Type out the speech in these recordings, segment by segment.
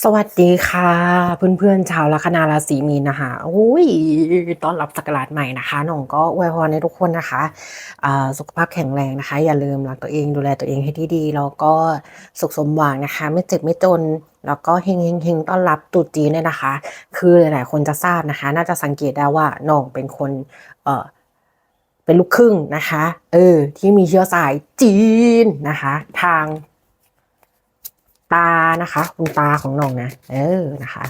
สวัสดีค่ะ เพื่อนๆชาวลัคนาราศีมีนนะคะอุ้ยต้อนรับศักราชใหม่นะคะน่องก็อวยพรให้ทุกคนนะคะสุขภาพแข็งแรงนะคะ อย่าลืมรักตัวเองดูแลตัวเองให้ดีๆแล้วก็สุขสมหวังนะคะ ไม่เจ็บไม่จนแล้วก็เฮงเฮงเฮงต้อนรับตรุจีเนี่ยนะคะ คือหลายๆคนจะทราบนะคะ น่าจะสังเกตได้ว่าน่องเป็นคนเออเป็นลูกครึ่งนะคะ เออ ที่มีเชื้อสายจีนนะคะ ทาง ตานะคะ คุณตาของน้องนะ เออนะคะ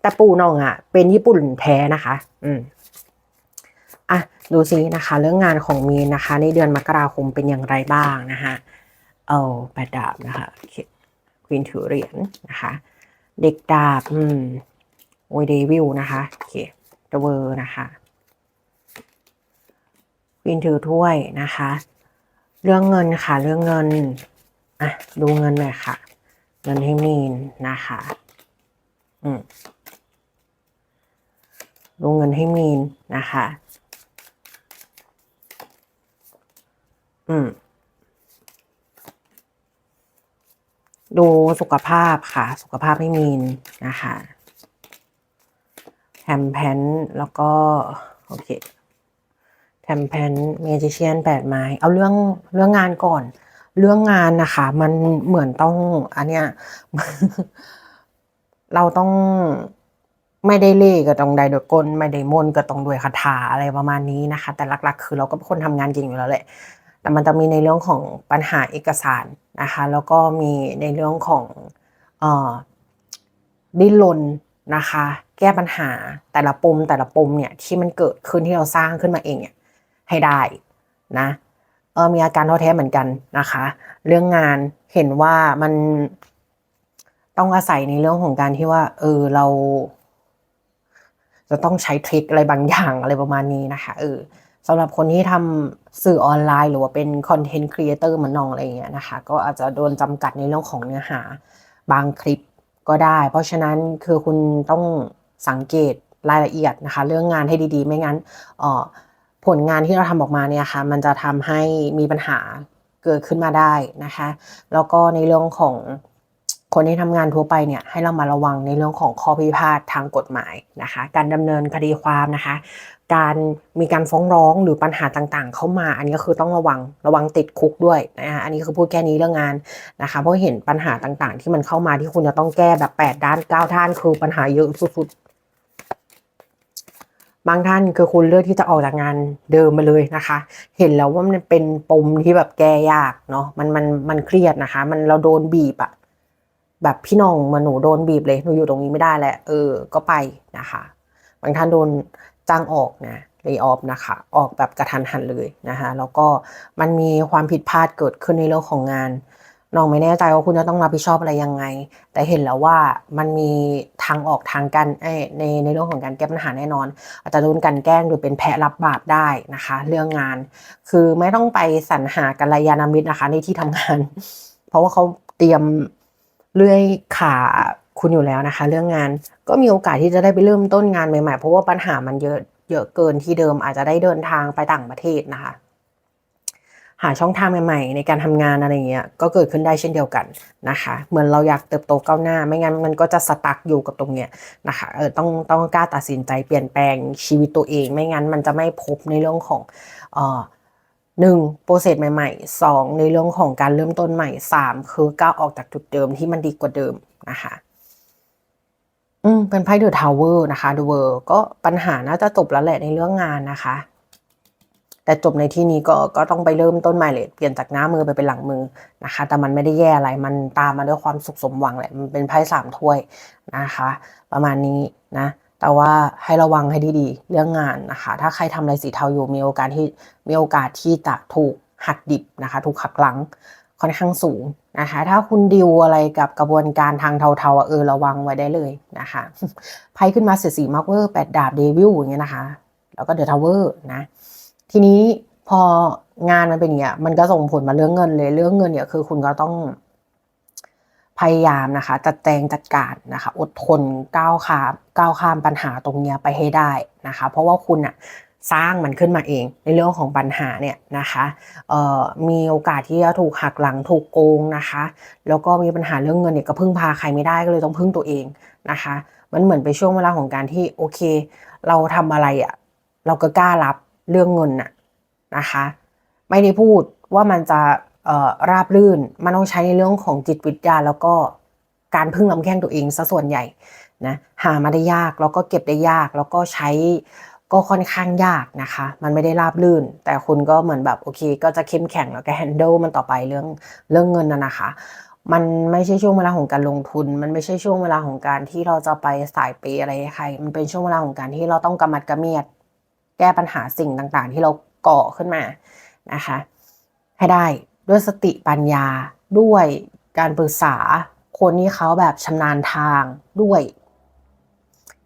แต่ปู่น้องอะ เป็นญี่ปุ่นแท้นะคะ อืมอะดูซินะคะ เรื่องงานของมีนนะคะ ในเดือนมกราคมเป็นอย่างไรบ้างนะคะเอาแปดดาบนะคะควีนถือเหรียญนะคะ เด็กดาบ อืมโอยเดวิลนะคะโอเคเดเวอร์นะคะควีนถือถ้วยนะคะ เรื่องเงินค่ะ เรื่องเงินอะดูเงินหน่อยค่ะ เงินให้มีนนะคะอืมลงเงินให้มีนนะคะ อืม ดูสุขภาพค่ะ สุขภาพให้มีนนะคะแฮมแพนแล้วก็ โอเคแฮมแพนเมจิเชียนแปดไม้ เอาเรื่องเรื่องงานก่อน เรื่องงานนะคะ มันเหมือนต้อง อันเนี้ยเราต้องไม่ได้เล่ก็ต้องได้โดวยกลไม่ได้มนก็ต้องด้วยคาถาอะไรประมาณนี้นะคะ แต่หลัก ๆ คือเราก็เป็นคนทำงานเก่งอยู่แล้วแหละ แต่มันจะมีในเรื่องของปัญหาเอกสารนะคะ แล้วก็มีในเรื่องของเอ่อดิ้นรนนะคะ แก้ปัญหาแต่ละปมแต่ละปมเนี่ยที่มันเกิดขึ้นที่เราสร้างขึ้นมาเองเนี่ยให้ได้นะ เออมีอาการท้อแท้เหมือนกันนะคะ เรื่องงานเห็นว่ามันต้องอาศัยในเรื่องของการที่ว่า เออเรา จะต้องใช้ทริคอะไรบางอย่างอะไรประมาณนี้นะคะเออสำหรับคนที่ทำสื่อออนไลน์ หรือว่าเป็นคอนเทนต์ครีเอเตอร์มันนองอะไรอย่างเงี้ยนะคะ ก็อาจจะโดนจำกัดในเรื่องของเนื้อหาบางคลิปก็ได้ เพราะฉะนั้นคือคุณต้องสังเกตรายละเอียดนะคะ เรื่องงานให้ดีๆ ไม่งั้นเอ่อ ผลงานที่เราทำออกมาเนี่ยค่ะมันจะทำให้มีปัญหาเกิดขึ้นมาได้นะคะ แล้วก็ในเรื่องของคนที่ทำงานทั่วไปเนี่ยให้เรามาระวังในเรื่องของข้อพิพาททางกฎหมายนะคะ การดำเนินคดีความนะคะ การมีการฟ้องร้องหรือปัญหาต่างๆ เข้ามา อันนี้ก็คือต้องระวังระวังติดคุกด้วยนะคะอันนี้คือพูดแค่นี้เรื่องงานนะคะ เพราะเห็นปัญหาต่างๆ ที่มันเข้ามาที่คุณจะต้องแก้แบบแปดด้านเก้าท่านคือปัญหาเยอะสุดๆ บางท่านคือคุณเลือกที่จะออกจากงานเดิมมาเลยนะคะ เห็นแล้วว่ามันเป็นปมที่แบบแก้ยากเนาะมันมันมันเครียดนะคะ มันเราโดนบีบอะแบบพี่น้องมาหนูโดนบีบเลยหนูอยู่ตรงนี้ไม่ได้แหล้วเออ ก็ไปนะคะ บางท่านโดนจ้างออกนะเล y o อ f นะคะ ออกแบบกระทันหันเลยนะคะ แล้วก็มันมีความผิดพลาดเกิดขึ้นในเรื่องของงาน น้องไม่แน่ใจว่าคุณจะต้องรับผิดชอบอะไรยังไง แต่เห็นแล้วว่ามันมีทางออกทางการในในเรื่องของการแก้ปัญหาแน่นอน อาจจะโดนกันแกล้งหรือเป็นแพะรับบาปได้นะคะ เรื่องงาน คือไม่ต้องไปสรรหากัลยาณมิตรนะคะ ในที่ทำงาน เพราะว่าเขาเตรียมเลื่อยขาคุณอยู่แล้วนะคะ เรื่องงานก็มีโอกาสที่จะได้ไปเริ่มต้นงานใหม่ๆ เพราะว่าปัญหามันเยอะเยอะเกินที่เดิมอาจจะได้เดินทางไปต่างประเทศนะคะ หาช่องทางใหม่ๆในการทำงานอะไรเงี้ยก็เกิดขึ้นได้เช่นเดียวกันนะคะ เหมือนเราอยากเติบโตก้าวหน้า ไม่งั้นมันก็จะสตั๊กอยู่กับตรงเนี้ยนะคะเออต้องต้องกล้าตัดสินใจเปลี่ยนแปลงชีวิตตัวเอง ไม่งั้นมันจะไม่พบในเรื่องของเอ่อหนึ่งโปรเซสใหม่ๆสองในเรื่องของการเริ่มต้นใหม่สามคือก้าวออกจากจุดเดิมที่มันดีกว่าเดิมนะคะอืมเป็นไพ่เดอะทาวเวอร์นะคะเดอะเวอร์ก็ปัญหาน่าจะจบแล้วแหละในเรื่องงานนะคะ แต่จบในที่นี้ก็ก็ต้องไปเริ่มต้นใหม่เลยเปลี่ยนจากหน้ามือไปเป็นหลังมือนะคะ แต่มันไม่ได้แย่อะไรมันตามมาด้วยความสุขสมหวังแหละมันเป็นไพ่สามถ้วยนะคะ ประมาณนี้นะแต่ว่าให้ระวังให้ดีๆ เรื่องงานนะคะ ถ้าใครทำอะไรสีเทาอยู่มีโอกาสที่มีโอกาสที่จะถูกหักดิบนะคะ ถูกหักหลังค่อนข้างสูงนะคะ ถ้าคุณดิวอะไรกับกระบวนการทางเทาๆเออระวังไว้ได้เลยนะคะไพ่ขึ้นมาเสียสีมาร์กเวอร์แปดดาบเดวิลอย่างเงี้ยนะคะ แล้วก็เดอะทาวเวอร์นะ ทีนี้พองานมันเป็นอย่างเงี้ยมันก็ส่งผลมาเรื่องเงินเลยเรื่องเงินเนี่ยคือคุณก็ต้องพยายามนะคะ จัดแจงจัดการนะคะ อดทนก้าวข้ามก้าวข้ามปัญหาตรงเนี้ยไปให้ได้นะคะ เพราะว่าคุณอะสร้างมันขึ้นมาเองในเรื่องของปัญหาเนี่ยนะคะเอ่อมีโอกาสที่จะถูกหักหลังถูกโกงนะคะ แล้วก็มีปัญหาเรื่องเงินเนี่ยก็พึ่งพาใครไม่ได้ก็เลยต้องพึ่งตัวเองนะคะ มันเหมือนเป็นช่วงเวลาของการที่โอเค เราทำอะไรอะ่ะเราก็กล้ารับ เรื่องเงินน่ะนะคะ ไม่ได้พูดว่ามันจะราบรื่น มันต้องใช้ในเรื่องของจิตวิทยาแล้วก็การพึ่งลำแข้งตัวเองซะส่วนใหญ่นะหามาได้ยากแล้วก็เก็บได้ยากแล้วก็ใช้ก็ค่อนข้างยากนะคะ มันไม่ได้ราบรื่น แต่คุณก็เหมือนแบบโอเค ก็จะเข้มแข็งแล้วก็แฮนเดิลมันต่อไปเรื่องเรื่องเงินนะนะคะ มันไม่ใช่ช่วงเวลาของการลงทุน มันไม่ใช่ช่วงเวลาของการที่เราจะไปสายเปอะไรให้ใคร มันเป็นช่วงเวลาของการที่เราต้องกำมัดกระเมียด แก้ปัญหาสิ่งต่างๆ ที่เราก่อขึ้นมานะคะ ให้ได้ด้วยสติปัญญาด้วยการปรึกษาคนที่เขาแบบชำนาญทางด้วย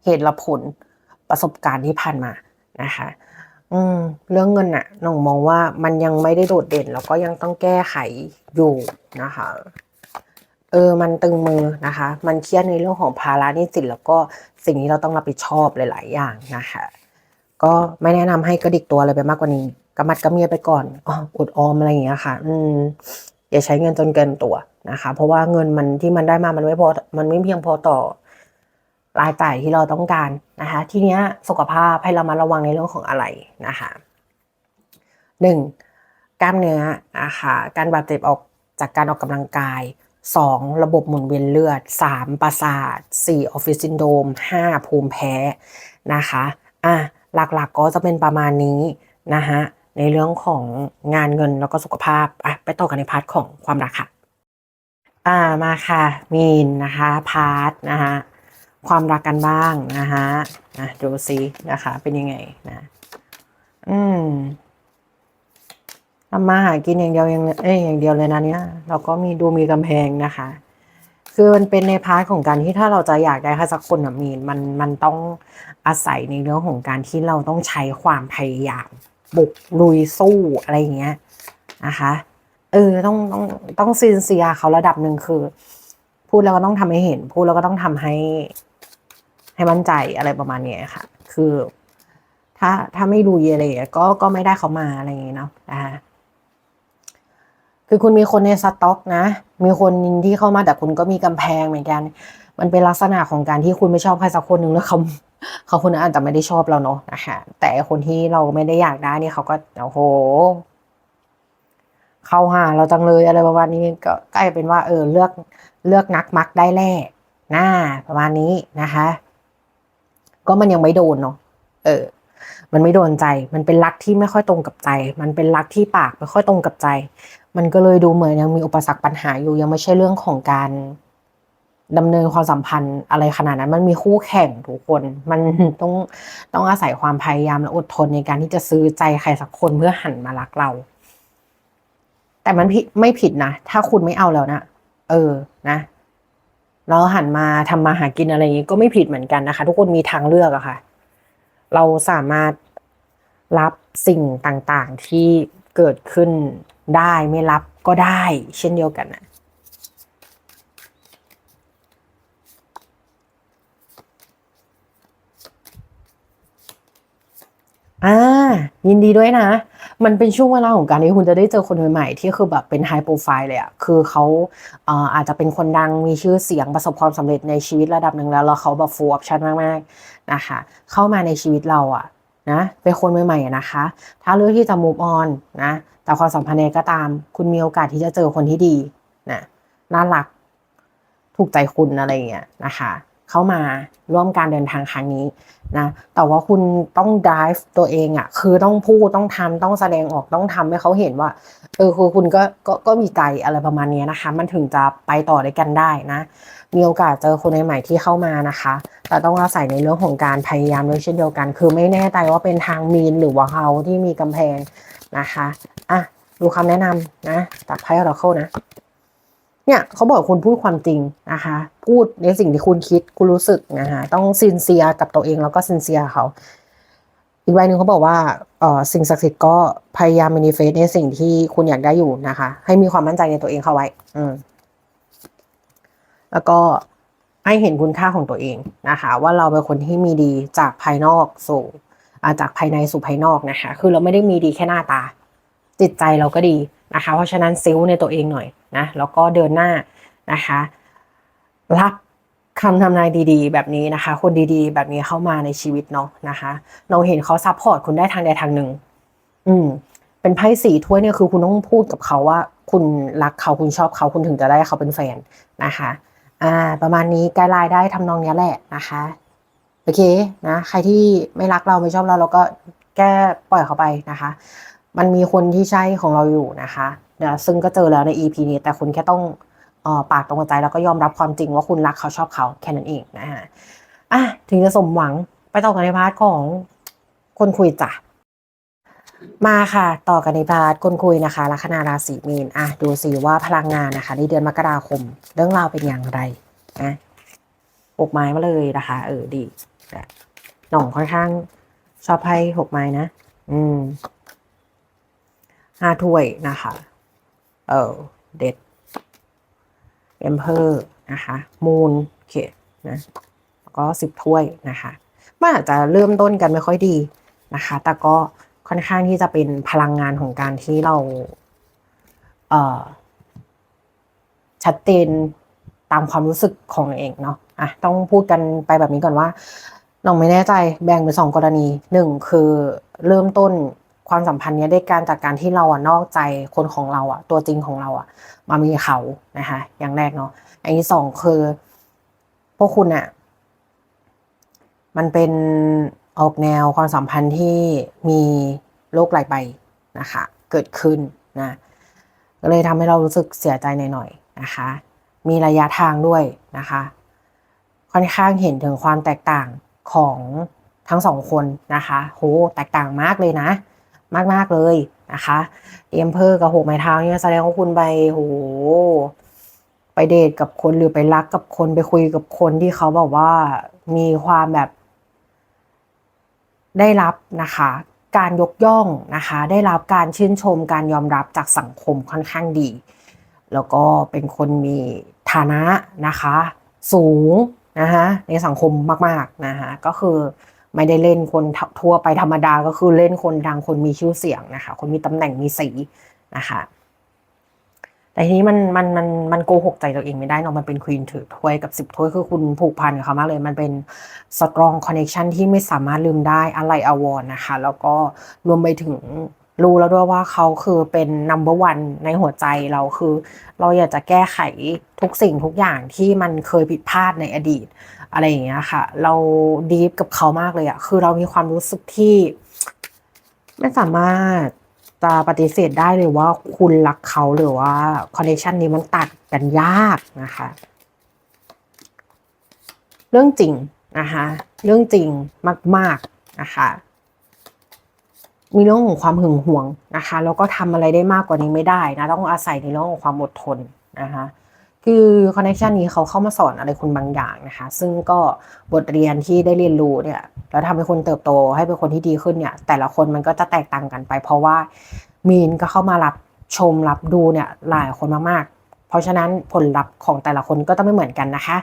เหตุและผลประสบการณ์ที่ผ่านมานะคะ อืม เรื่องเงินน่ะน้องมองว่ามันยังไม่ได้โดดเด่น แล้วก็ยังต้องแก้ไขอยู่นะคะ เออ มันตึงมือนะคะ มันเครียดในเรื่องของภาระหนี้สินแล้วก็สิ่งที่เราต้องรับผิดชอบหลาย ๆ อย่างนะคะ ก็ไม่แนะนำให้กระดิกตัวอะไรไปมากกว่านี้กระมัดกระเมียไปก่อนอ๋ออดออมอะไรอย่างเงี้ยค่ะ อืมอย่าใช้เงินจนเกินตัวนะคะ เพราะว่าเงินมันที่มันได้มามันไม่พอมันไม่เพียงพอต่อรายจ่ายที่เราต้องการนะคะ ทีเนี้ยสุขภาพให้เรามาระวังในเรื่องของอะไรนะคะหนึ่งกล้ามเนื้อนะคะการบาดเจ็บออกจากการออกกำลังกาย 2. ระบบหมุนเวียนเลือด 3. ประสาท 4. ออฟฟิศซินโดม 5. ภูมิแพ้นะคะอะ หลักๆก็จะเป็นประมาณนี้นะคะในเรื่องของงานเงินแล้วก็สุขภาพอะไปต่อกันในพาร์ทของความรักค่ะอ่ามาค่ะมีนนะคะพาร์ทนะคะความรักกันบ้างนะคะนะดูซินะคะเป็นยังไงนะอืมทำมาหากินอย่างเดียวยังเอ้ยอย่างเดียวเลยนะเนี่ยเราก็มีดูมีกำแพงนะคะ คือมันเป็นในพาร์ทของการที่ถ้าเราจะอยากได้ใครสักคนอะมีนมันมันต้องอาศัยในเรื่องของการที่เราต้องใช้ความพยายามบุกลุยสู้อะไรอย่างเงี้ยนะคะเออต้องต้องต้องซินเซียเขาระดับหนึ่งคือ พูดแล้วก็ต้องทำให้เห็น พูดแล้วก็ต้องทำให้ ให้มั่นใจอะไรประมาณนี้ค่ะ คือ ถ้าถ้าไม่ลุยอะไรอย่างเงี้ยก็ก็ไม่ได้เขามาอะไรอย่างเงี้ยเนาะนะคะ คือคุณมีคนในสต็อกนะ มีคนที่เข้ามาแต่คุณก็มีกำแพงเหมือนกัน มันเป็นลักษณะของการที่คุณไม่ชอบใครสักคนหนึ่งแล้วเขาเขาคนนั้นอาจจะไม่ได้ชอบเราเนาะนะคะแต่คนที่เราไม่ได้อยากได้นี่เขาก็โอ้โห เข้าหาเราจังเลยอะไรประมาณนี้ก็กลายเป็นว่า เออเลือกเลือกนักมักได้แล่หน้าประมาณนี้นะคะ ก็มันยังไม่โดนเนาะเออ มันไม่โดนใจ มันเป็นรักที่ไม่ค่อยตรงกับใจ มันเป็นรักที่ปากไม่ค่อยตรงกับใจ มันก็เลยดูเหมือนยังมีอุปสรรคปัญหาอยู่ยังไม่ใช่เรื่องของการดำเนินความสัมพันธ์อะไรขนาดนั้น มันมีคู่แข่งทุกคน มันต้องต้องอาศัยความพยายามและอดทนในการที่จะซื้อใจใครสักคนเพื่อหันมารักเรา แต่มันผิดไม่ผิดนะ ถ้าคุณไม่เอาแล้วนะ เออ นะแล้วหันมาทำมาหากินอะไรอย่างนี้ก็ไม่ผิดเหมือนกันนะคะ ทุกคนมีทางเลือกอะค่ะ เราสามารถรับสิ่งต่างๆที่เกิดขึ้นได้ไม่รับก็ได้ เช่นเดียวกันนะอ่า ยินดีด้วยนะ มันเป็นช่วงเวลาของการที่คุณจะได้เจอคนใหม่ๆที่คือแบบเป็นไฮโปรไฟล์เลยอะคือเขาอาจจะเป็นคนดังมีชื่อเสียงประสบความสำเร็จในชีวิตระดับหนึ่งแล้วแล้วเขาแบบฟูออปชั่นมากๆนะคะ เข้ามาในชีวิตเราอะนะเป็นคนใหม่ๆนะคะ ถ้าเลือกที่จะ move on นะแต่ความสัมพันธ์ก็ตาม คุณมีโอกาสที่จะเจอคนที่ดีนะน่ารักถูกใจคุณอะไรอย่างเงี้ยนะคะ เข้ามาร่วมการเดินทางครั้งนี้นะแต่ว่าคุณต้อง drive ตัวเองอะ่ะคือต้องพูดต้องทำต้องแสดงออกต้องทำให้เขาเห็นว่าเออคือคุณก็ก็ก็มีใจอะไรประมาณนี้นะคะ มันถึงจะไปต่อด้วยกันได้นะมีโอกาสเจอคนใหม่ที่เข้ามานะคะ แต่ต้องอาศัยในเรื่องของการพยายามด้วยเช่นเดียวกัน คือไม่แน่ใจว่าเป็นทางมีนหรือว่าเขาที่มีกำแพงนะคะอะดูคำแนะนำนะจากไพ่เราเข้านะ เนี่ยเขาบอกคุณพูดความจริงนะคะ พูดในสิ่งที่คุณคิดคุณรู้สึกนะคะต้องซินเซียกับตัวเองแล้วก็ซินเซียเขา อีกใบหนึ่งเขาบอกว่าเออสิ่งศักดิ์สิทธิ์ก็พยายามมินิเฟสในสิ่งที่คุณอยากได้อยู่นะคะ ให้มีความมั่นใจในตัวเองเข้าไว้ อืมแล้วก็ให้เห็นคุณค่าของตัวเองนะคะ ว่าเราเป็นคนที่มีดีจากภายนอกสู่จากภายในสู่ภายนอกนะคะ คือเราไม่ได้มีดีแค่หน้าตา จิตใจเราก็ดีนะคะ เพราะฉะนั้นซิลในตัวเองหน่อยนะแล้วก็เดินหน้านะคะ รับคำทำนายดีๆ แบบนี้นะคะ คนดีๆ แบบนี้เข้ามาในชีวิตเนาะนะคะ เราเห็นเขาซัพพอร์ตคุณได้ทางใดทางหนึ่ง อืม เป็นไพ่สี่ถ้วยเนี่ยคือคุณต้องพูดกับเขาว่า คุณรักเขาคุณชอบเขาคุณถึงจะได้เขาเป็นแฟนนะคะ อ่า ประมาณนี้ไกด์ไลน์ได้ทำนองนี้แหละนะคะโอเคนะใครที่ไม่รักเราไม่ชอบเราเราก็แก้ปล่อยเขาไปนะคะ มันมีคนที่ใช่ของเราอยู่นะคะเดี๋ยวซึ่งก็เจอแล้วใน EP นี้ แต่คุณแค่ต้องออปากตรงกับใจแล้วก็ยอมรับความจริงว่าคุณรักเขาชอบเขาแค่นั้นเองนะฮะอะถึงจะสมหวังไปต่อกันในพาร์ทของคนคุยจ้ะมาค่ะ ต่อกันในพาร์ทคนคุยนะคะลัคนาราศีมีนอะดูสิว่าพลังงานนะคะ ในเดือนมกราคม เรื่องราวเป็นอย่างไรนะหกไม้มาเลยนะคะ เออดีหน่องค่อนข้างชอบไพ่หกไม้นะ อืม ห้าถ้วยนะคะ เออเด็ดเอมเพอร์นะคะมูนเขตนะแล้วก็สิบถ้วยนะคะมันอาจจะเริ่มต้นกันไม่ค่อยดีนะคะ แต่ก็ค่อนข้างที่จะเป็นพลังงานของการที่เราเอ่อชัดเจนตามความรู้สึกของเองเนาะอะต้องพูดกันไปแบบนี้ก่อนว่าน้องไม่แน่ใจแบ่งเป็นสองกรณีหนึ่งคือเริ่มต้น ความสัมพันธ์นี้ยด้การจากการที่เราอะนอกใจคนของเราอะ ตัวจริงของเราอะ มามีเขานะคะอย่างแรกเนาะอันที่สองคือ พวกคุณอะมันเป็นออกแนวความสัมพันธ์ที่มีโรคหลายใบนะคะ เกิดขึ้นนะก็เลยทำให้เรารู้สึกเสียใจหน่อยๆนะคะ มีระยะทางด้วยนะคะ ค่อนข้างเห็นถึงความแตกต่างของทั้งสองคนนะคะ โห แตกต่างมากเลยนะ มาก ๆ เลยนะคะเอ็มเพอร์กับหกไม้เท้าเนี่ยแสดงว่าคุณไปโหไปเดทกับคนหรือไปรักกับคนไปคุยกับคนที่เขาบอกว่ามีความแบบ ได้รับนะคะ การยกย่องนะคะ ได้รับการชื่นชมการยอมรับจากสังคมค่อนข้างดี แล้วก็เป็นคนมีฐานะนะคะ สูงนะคะในสังคมมาก ๆนะคะก็คือ ไม่ได้เล่นคนทั่วไปธรรมดาก็คือเล่นคนดังคนมีชื่อเสียงนะคะ คนมีตำแหน่งมีสีนะคะ แต่ทีนี้มันมันมันมันโกหกใจตัวเองไม่ได้เนาะมันเป็นควีนถือถ้วยกับสิบถ้วยคือคุณผูกพันกับเขามากเลย มันเป็นสตรองคอนเน t ชันที่ไม่สามารถลืมได้อะไรอวรนะคะ แล้วก็รวมไปถึงรู้แล้วด้วยว่าเขาคือเป็น number one ในหัวใจเราคือ เราอยากจะแก้ไขทุกสิ่งทุกอย่างที่มันเคยผิดพลาดในอดีต อะไรอย่างเงี้ยค่ะ เราดีฟกับเขามากเลยอะคือเรามีความรู้สึกที่ ไม่สามารถจะปฏิเสธได้เลยว่าคุณรักเขาหรือว่าคอนเนคชันนี้มันตัดกันยากนะคะ เรื่องจริงนะคะเรื่องจริงมาก ๆนะคะ มีเรื่องของความหึงหวงนะคะแล้วก็ทำอะไรได้มากกว่านี้ไม่ได้นะต้องอาศัยในเรื่องของความอดทนนะคะ คือคอนเนคชันนี้เขาเข้ามาสอนอะไรคุณบางอย่างนะคะ ซึ่งก็บทเรียนที่ได้เรียนรู้เนี่ยแล้วทำให้คุณเติบโตให้เป็นคนที่ดีขึ้นเนี่ย แต่ละคนมันก็จะแตกต่างกันไป เพราะว่ามีนก็เข้ามารับชมรับดูเนี่ยหลายคนมากๆ เพราะฉะนั้นผลลัพธ์ของแต่ละคนก็ต้องไม่เหมือนกันนะคะ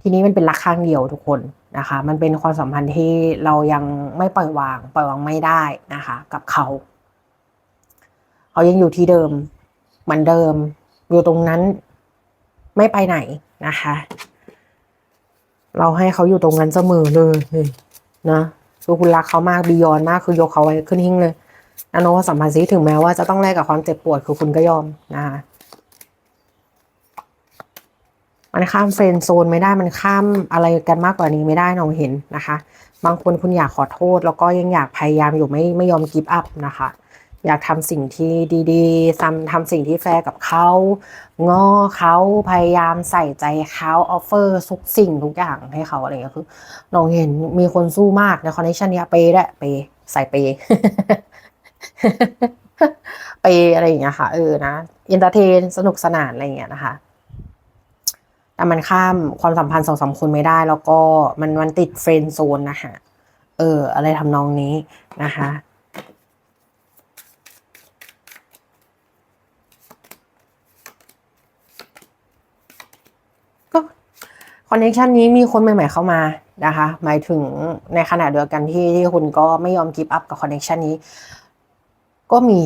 ทีนี้มันเป็นรักข้างเดียวทุกคนนะคะ มันเป็นความสัมพันธ์ที่เรายังไม่ปล่อยวาง ปล่อยวางไม่ได้นะคะ กับเขา เขายังอยู่ที่เดิมเหมือนเดิมอยู่ตรงนั้น ไม่ไปไหนนะคะ เราให้เขาอยู่ตรงนั้นเสมอเลยนะคือคุณรักเขามากบียอนมากคือยกเขาไว้ขึ้นหิ้งเลยนะน้องว่าสัมพันธ์ซีถึงแม้ว่าจะต้องแลกกับความเจ็บปวดคือคุณก็ยอมนะคะมันข้ามเฟรนด์โซนไม่ได้มันข้ามอะไรกันมากกว่านี้ไม่ได้น้องเห็นนะคะ บางคนคุณอยากขอโทษ แล้วก็ยังอยากพยายามอยู่ไม่ไม่ยอมกิฟต์อัพนะคะ อยากทำสิ่งที่ดีๆทำทำสิ่งที่แฟร์กับเขาง้อเขาพยายามใส่ใจเขาออฟเฟอร์ทุกสิ่งทุกอย่างให้เขาอะไรเงี้ยคือน้องเห็นมีคนสู้มากในคอนเนคชันนี้เปย์ด้เปย์ใส่เปย์เปย์อะไรอย่างเงี้ยค่ะเออนะอินเตอร์เทนสนุกสนานอะไรอย่างเงี้ยนะคะแต่มันข้ามความสัมพันธ์สองสามคนไม่ได้ แล้วก็มันมันติดเฟรนด์โซนนะคะเออ อะไรทำนองนี้นะคะ คอนเนคชันนี้มีคนใหม่ ๆเข้ามานะคะ หมายถึงในขณะเดียวกันที่ที่คุณก็ไม่ยอมกิฟต์อัพกับคอนเนคชันนี้ ก็มี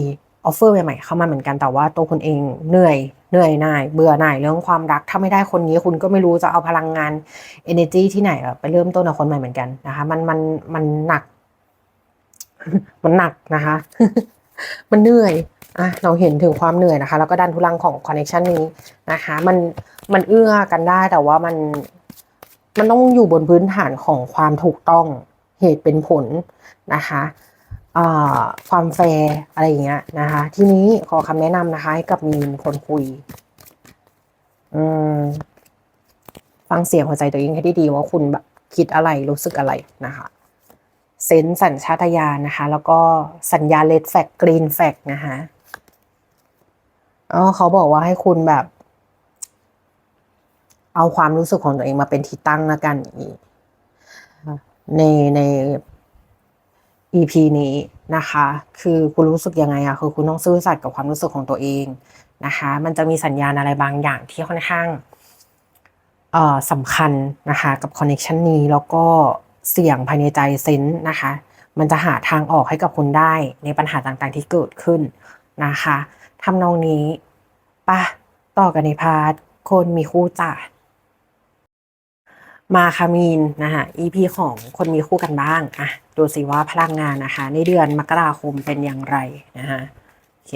ออฟเฟอร์ใหม่ๆเข้ามาเหมือนกันแต่ว่าตัวคุณเองเหนื่อยเหนื่อยหน่ายเบื่อหน่ายเรื่องความรัก ถ้าไม่ได้คนนี้คุณก็ไม่รู้จะเอาพลังงาน energy ที่ไหนแบบไปเริ่มต้นกับคนใหม่เหมือนกันนะคะ มันมันมันหนัก มันหนักนะคะ มันเหนื่อย อะเราเห็นถึงความเหนื่อยนะคะ แล้วก็ดันทุลังของคอนเนคชันนี้นะคะ มันมันเอื้อกันได้แต่ว่ามันมันต้องอยู่บนพื้นฐานของความถูกต้องเหตุเป็นผลนะคะความแฟร์อะไรอย่างเงี้ยนะคะ ทีนี้ขอคำแนะนำนะคะให้กับมีนคนคุยฟังเสียงหัวใจตัวเองให้ดีๆว่าคุณแบบคิดอะไรรู้สึกอะไรนะคะเซนส์สัญชาตญาณนะคะ แล้วก็สัญญาเลดแฟกกรีนแฟกนะคะ อ๋อเขาบอกว่าให้คุณแบบ เอาความรู้สึกของตัวเองมาเป็นที่ตั้งแล้วกันในใน EP นี้นะคะ คือคุณรู้สึกยังไงอะคือคุณต้องซื่อสัตย์กับความรู้สึกของตัวเองนะคะ มันจะมีสัญญาณอะไรบางอย่างที่ค่อนข้างเอ่อสำคัญนะคะกับคอนเนคชันนี้แล้วก็เสี่ยงภายในใจเซนส์นะคะ มันจะหาทางออกให้กับคุณได้ในปัญหาต่างๆที่เกิดขึ้นนะคะ ทำนองนี้ปะต่อกันในพาร์ทคนมีคู่จ่ามาคามีนนะคะ EP ของคนมีคู่กันบ้างอะดูสิว่าพลังงานนะคะ ในเดือนมกราคมเป็นอย่างไรนะคะโอเค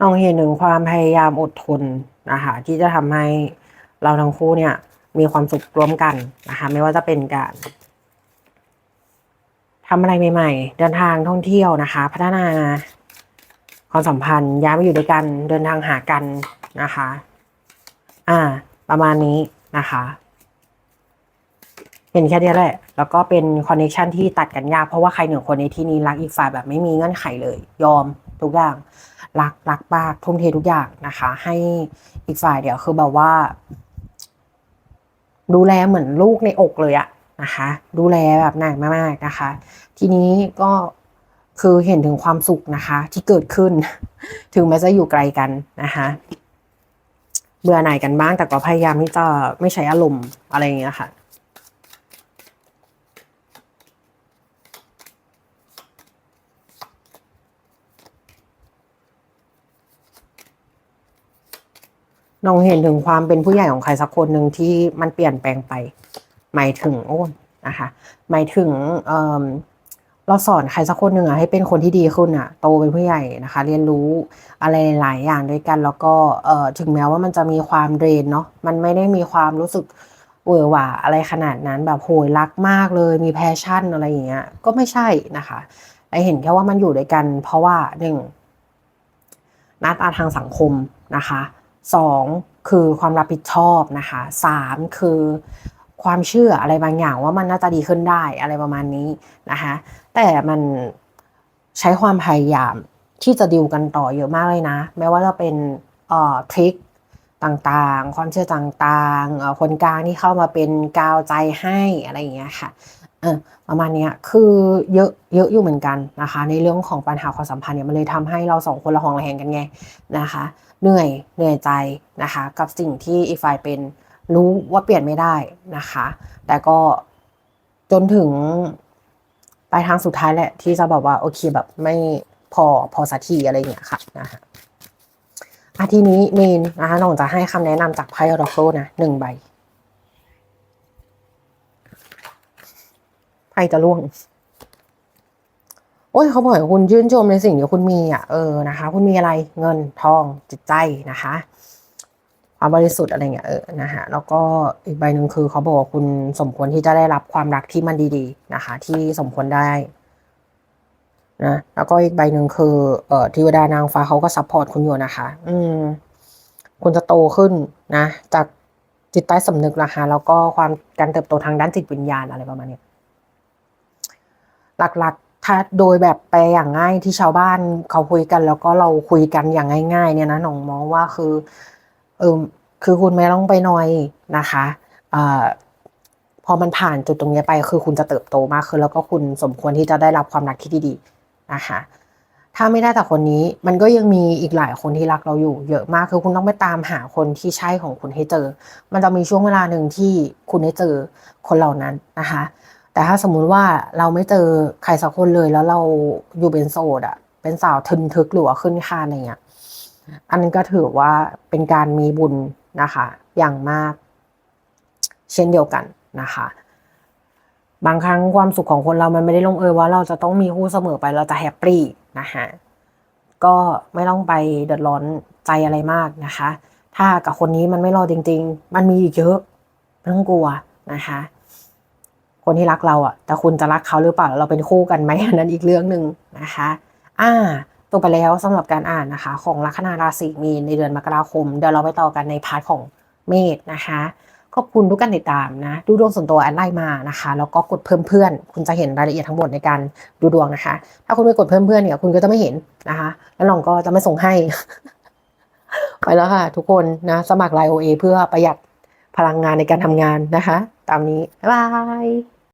น้องเห็นหนึ่งความพยายามอดทนนะคะที่จะทำให้เราทั้งคู่เนี่ยมีความสุขร่วมกันนะคะไม่ว่าจะเป็นการ ทำอะไรใหม่ ๆ เดินทางท่องเที่ยวนะคะ พัฒนาความสัมพันธ์ย้ายมาอยู่ด้วยกันเดินทางหากันนะคะ อ่า ประมาณนี้นะคะเห็นแค่นี้แหละ แล้วก็เป็นคอนเนคชันที่ตัดกันยาก เพราะว่าใครหนึ่งคนในที่นี้รักอีกฝ่ายแบบไม่มีเงื่อนไขเลย ยอมทุกอย่าง รักรักมากทุ่มเททุกอย่างนะคะ ให้อีกฝ่ายเดี๋ยวคือแบบว่า ดูแลเหมือนลูกในอกเลยอะ นะคะ ดูแลแบบหนักมากๆนะคะ ทีนี้ก็คือเห็นถึงความสุขนะคะ ที่เกิดขึ้น ถึงแม้จะอยู่ไกลกันนะคะเบื่อหน่ายกันบ้างแต่ก็พยายามที่จะไม่ใช้อารมณ์อะไรอย่างเงี้ยค่ะน้องเห็นถึงความเป็นผู้ใหญ่ของใครสักคนหนึ่งที่มันเปลี่ยนแปลงไป หมายถึงโอ้นะคะหมายถึงเเราสอนใครสักคนหนึ่งอะให้เป็นคนที่ดีขึ้นอะโตเป็นผู้ใหญ่นะคะ เรียนรู้อะไรหลายอย่างด้วยกัน แล้วก็เออถึงแม้ว่ามันจะมีความเดรนเนาะมันไม่ได้มีความรู้สึกเวอร์หว่าอะไรขนาดนั้นแบบโหยรักมากเลย มีแพชชั่นอะไรอย่างเงี้ย ก็ไม่ใช่นะคะแต่เห็นแค่ว่ามันอยู่ด้วยกัน เพราะว่าหนึ่งหน้าตาทางสังคมนะคะสองคือความรับผิดชอบนะคะสามคือ ความเชื่ออะไรบางอย่างว่ามันน่าจะดีขึ้นได้อะไรประมาณนี้นะคะแต่มันใช้ความพยายามที่จะดิวกันต่อเยอะมากเลยนะแม้ว่าจะเป็นเอ่อทริคต่างๆ ความเชื่อต่างๆคนกลางที่เข้ามาเป็นกาวใจให้อะไรอย่างเงี้ยค่ะเออประมาณนี้คือเยอะเยอะอยู่เหมือนกันนะคะ ในเรื่องของปัญหาความสัมพันธ์เนี่ยมันเลยทำให้เราสองคนละหองระแหงกันไงนะคะ เหนื่อยเหนื่อยใจนะคะ กับสิ่งที่อีกฝ่ายเป็น รู้ว่าเปลี่ยนไม่ได้นะคะ แต่ก็จนถึงปลายทางสุดท้ายแหละ ที่จะบอกว่าโอเคแบบไม่พอพอสักทีอะไรอย่างเงี้ยค่ะนะคะอาทีนี้เมนนะคะน้องจะให้คำแนะนำจากไพ่ออร์โคนะหนึ่งใบไพ่จะล่วง โอ้ยเขาบอกคุณชื่นชมในสิ่งที่คุณมีอะเออนะคะ คุณมีอะไรเงินทองจิตใจนะคะ ความบริสุทธิ์อะไรเงี้ยเออนะฮะแล้วก็อีกใบหนึ่งคือเขาบอกว่าคุณสมควรที่จะได้รับความรักที่มันดีๆนะคะ ที่สมควรได้นะแล้วก็อีกใบหนึ่งคือเอ่อทวดานางฟ้าเขาก็ซัพพอร์ตคุณอยู่นะคะ อืม คุณจะโตขึ้นนะ จากจิตใต้สำนึกนะคะแล้วก็ความการเติบโตทางด้านจิตวิญญาณอะไรประมาณนี้หลักๆ ถ้าโดยแบบไปอย่างง่ายที่ชาวบ้านเขาคุยกัน แล้วก็เราคุยกันอย่างง่าย ๆ เนี่ยนะหนองมองว่าคือ เออคือคุณไม่ต้องไปนอยนะคะอพอมันผ่านจุดตรงนี้ไป คือคุณจะเติบโตมากขึ้นแล้วก็คุณสมควรที่จะได้รับความรักที่ดีๆนะคะ ถ้าไม่ได้แต่คนนี้มันก็ยังมีอีกหลายคนที่รักเราอยู่ เยอะมากคือคุณต้องไปตามหาคนที่ใช่ของคุณให้เจอ มันจะมีช่วงเวลาหนึ่งที่คุณได้เจอคนเหล่านั้นนะคะ แต่ถ้าสมมุติว่าเราไม่เจอใครสักคนเลยแล้วเราอยู่เป็นโสดอะเป็นสาวทึนทึกหรือว่าขึ้นคานอะไรเงี้ย อันนั้นก็ถือว่าเป็นการมีบุญนะคะ อย่างมาก เช่นเดียวกันนะคะ บางครั้งความสุขของคนเรามันไม่ได้ลงเอยว่าเราจะต้องมีคู่เสมอไปเราจะแฮปปี้นะคะก็ไม่ต้องไปเดือดร้อนใจอะไรมากนะคะ ถ้ากับคนนี้มันไม่รอจริง ๆ มันมีอีกเยอะไม่ต้องกลัวนะคะ คนที่รักเราอะ แต่คุณจะรักเขาหรือเปล่าเราเป็นคู่กันไหมอันนั้นอีกเรื่องหนึ่งนะคะ อ่า ตัวไปแล้วสำหรับการอ่านนะคะ ของลัคนาราศีมีนในเดือนมกราคม เดี๋ยวเราไปต่อกันในพาร์ทของเมษนะคะขอบคุณทุกการติดตามนะ ดูดวงส่วนตัวแอดไลน์มานะคะ แล้วก็กดเพิ่มเพื่อน คุณจะเห็นรายละเอียดทั้งหมดในการดูดวงนะคะ ถ้าคุณไม่กดเพิ่มเพื่อนเนี่ยคุณก็จะไม่เห็นนะคะ แล้วน้องก็จะไม่ส่งให้ไปแล้วค่ะ ทุกคนนะ สมัครไลน์ OA เพื่อประหยัดพลังงานในการทำงานนะคะ ตามนี้ บ๊ายบาย